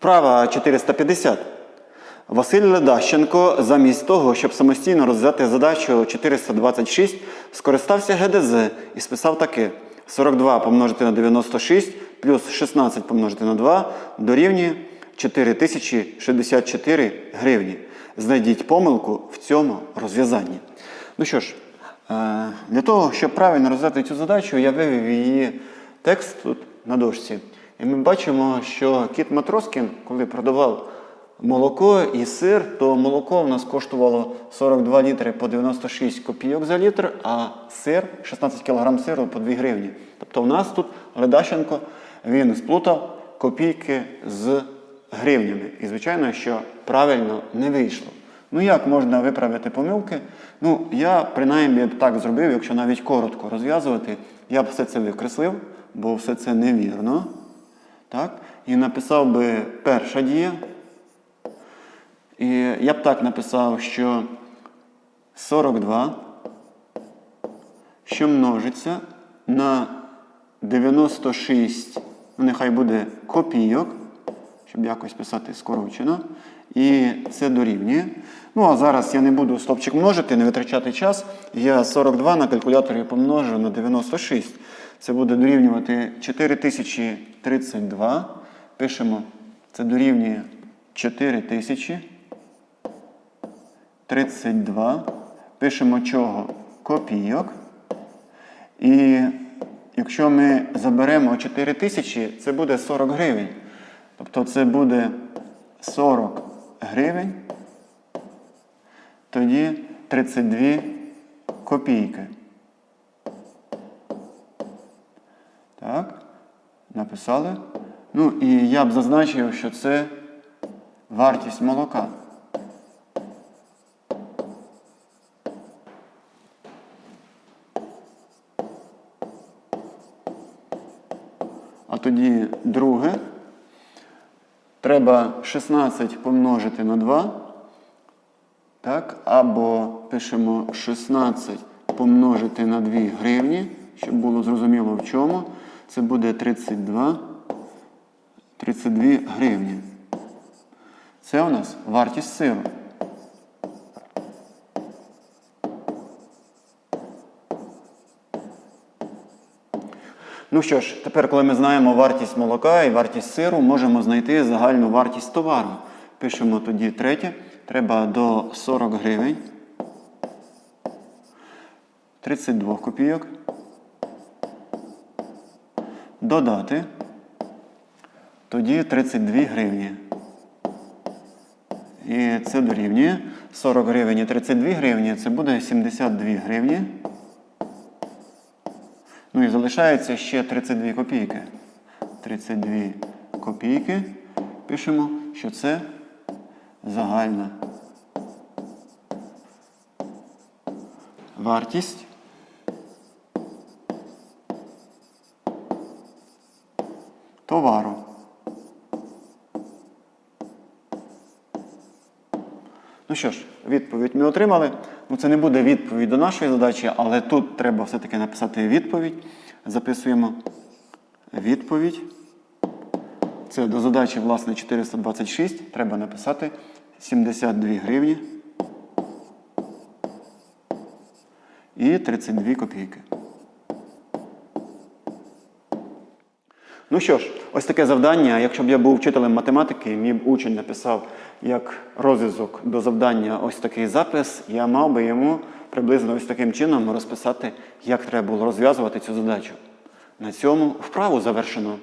Вправа 450. Василь Ледащенко замість того, щоб самостійно розв'язати задачу 426, скористався ГДЗ і списав таке. 42 помножити на 96 плюс 16 помножити на 2 дорівнює 4064 гривні. Знайдіть помилку в цьому розв'язанні. Ну що ж, е, для того, щоб правильно розв'язати цю задачу, я вивів її текст тут на дошці. І ми бачимо, що кіт Матроскін, коли продавав молоко і сир, то молоко в нас коштувало 42 літри по 96 копійок за літр, а сир 16 кг сиру по 2 гривні. Тобто в нас тут Ледащенко він сплутав копійки з гривнями. І, звичайно, що правильно не вийшло. Ну як можна виправити помилки? Ну, я принаймні так зробив, якщо навіть коротко розв'язувати, я б все це викреслив, бо все це невірно. Так? І написав би перша дія. І я б так написав, що 42, що множиться на 96, ну нехай буде копійок, щоб якось писати скорочено. І це дорівнює. Ну, а зараз я не буду стопчик множити, не витрачати час. Я 42 на калькуляторі помножу на 96. Це буде дорівнювати 4032. Пишемо, це дорівнює 4032. Пишемо чого? Копійок. І якщо ми заберемо 4000, це буде 40 гривень. Тобто це буде 40 гривень, тоді 32 копійки. Написали. Ну і я б зазначив, що це вартість молока. А тоді друге. Треба 16 помножити на 2. Так? Або пишемо 16 помножити на 2 гривні, щоб було зрозуміло в чому. Це буде 32, 32 гривні. Це у нас вартість сиру. Ну що ж, тепер, коли ми знаємо вартість молока і вартість сиру, можемо знайти загальну вартість товару. Пишемо тоді третє. Треба до 40 гривень. 32 копійок. Додати. Тоді 32 гривні. І це дорівнює. 40 гривень і 32 гривні. Це буде 72 гривні. Ну і залишається ще 32 копійки. 32 копійки. Пишемо, що це загальна вартість. Товару. Ну що ж, відповідь ми отримали. Ну, це не буде відповідь до нашої задачі, але тут треба все-таки написати відповідь. Записуємо відповідь. Це до задачі, власне, 426. Треба написати 72 гривні і 32 копійки. Ну що ж, ось таке завдання. Якщо б я був вчителем математики, мій б учень написав як розв'язок до завдання ось такий запис, я мав би йому приблизно ось таким чином розписати, як треба було розв'язувати цю задачу. На цьому вправу завершено.